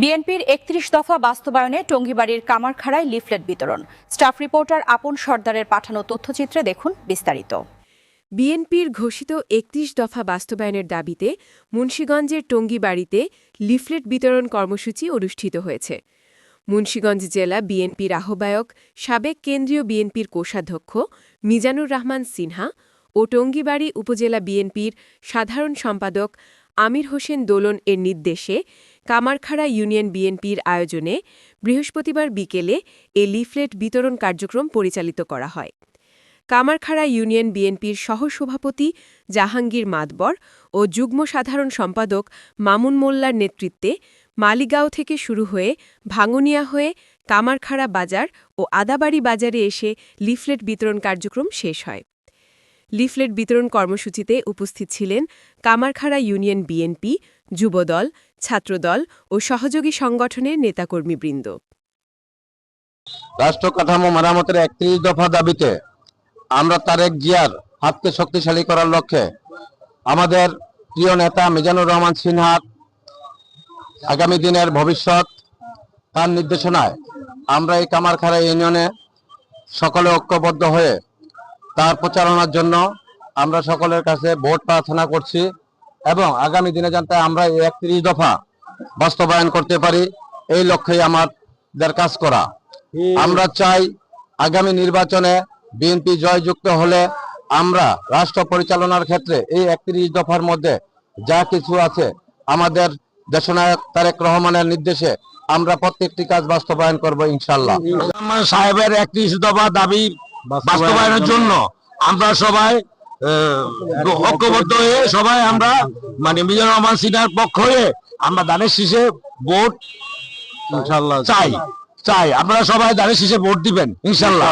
বিএনপির একত্রিশ দফা বাস্তবায়নে টঙ্গিবাড়ির কামারখাড়ায় লিফলেট বিতরণ। স্টাফ রিপোর্টার আপন সর্দারের পাঠানো তথ্যচিত্রে দেখুন বিস্তারিত। বিএনপির ঘোষিত একত্রিশ দফা বাস্তবায়নের দাবিতে মুন্সীগঞ্জের টঙ্গিবাড়িতে লিফলেট বিতরণ কর্মসূচি অনুষ্ঠিত হয়েছে। মুন্সীগঞ্জ জেলা বিএনপির আহ্বায়ক, সাবেক কেন্দ্রীয় বিএনপির কোষাধ্যক্ষ মিজানুর রহমান সিনহা ও টঙ্গিবাড়ি উপজেলা বিএনপির সাধারণ সম্পাদক আমির হোসেন দোলন এর নির্দেশে কামারখাড়া ইউনিয়ন বিএনপির আয়োজনে বৃহস্পতিবার বিকেলে এ লিফলেট বিতরণ কার্যক্রম পরিচালিত করা হয়। কামারখাড়া ইউনিয়ন বিএনপির সহসভাপতি জাহাঙ্গীর মাদবর ও যুগ্ম সাধারণ সম্পাদক মামুন মোল্লার নেতৃত্বে মালিগাঁও থেকে শুরু হয়ে ভাঙুনিয়া হয়ে কামারখাড়া বাজার ও আদাবাড়ি বাজারে এসে লিফলেট বিতরণ কার্যক্রম শেষ হয়। লিফলেট বিতরণ কর্মসূচিতে উপস্থিত ছিলেন কামারখাড়া ইউনিয়ন বিএনপি, যুবদল ছাত্রদল ও সহযোগী সংগঠনের নেতাকর্মীবৃন্দ। রাষ্ট্র কাঠামো মেরামতের একত্রিশ দফা দাবিতে আমরা তারেক জিয়ার হাতকে শক্তিশালী করার লক্ষ্যে আমাদের প্রিয় নেতা মিজানুর রহমান সিনহার আগামী দিনের ভবিষ্যৎ তার নির্দেশনায় আমরা এই কামারখাড়া ইউনিয়নে সকলে ঐক্যবদ্ধ হয়ে তার প্রচারণার জন্য আমরা সকলের কাছে ভোট প্রার্থনা করছি। এবং আগামী দিনে যাতে আমরা এই একত্রিশ দফা বাস্তবায়ন করতে পারি, এই লক্ষ্যেই আমাদের কাজ করা। আমরা চাই আগামী নির্বাচনে বিএনপি জয়যুক্ত হলে আমরা রাষ্ট্র পরিচালনার ক্ষেত্রে এই একত্রিশ দফার মধ্যে যা কিছু আছে আমাদের দেশনায়ক তারেক রহমানের নির্দেশে আমরা প্রত্যেকটি কাজ বাস্তবায়ন করব ইনশাল্লাহ সাহেবের একত্রিশ দফা দাবি বাস্তবায়নের জন্য আমরা সবাই ঐক্যবদ্ধ হয়ে সবাই আমরা মানে মিজানুর রহমান সিনহার পক্ষ হয়ে আমরা দানের শীষে ভোট চাই চাই। আপনারা সবাই দানের শীষে ভোট দিবেন ইনশাল্লাহ।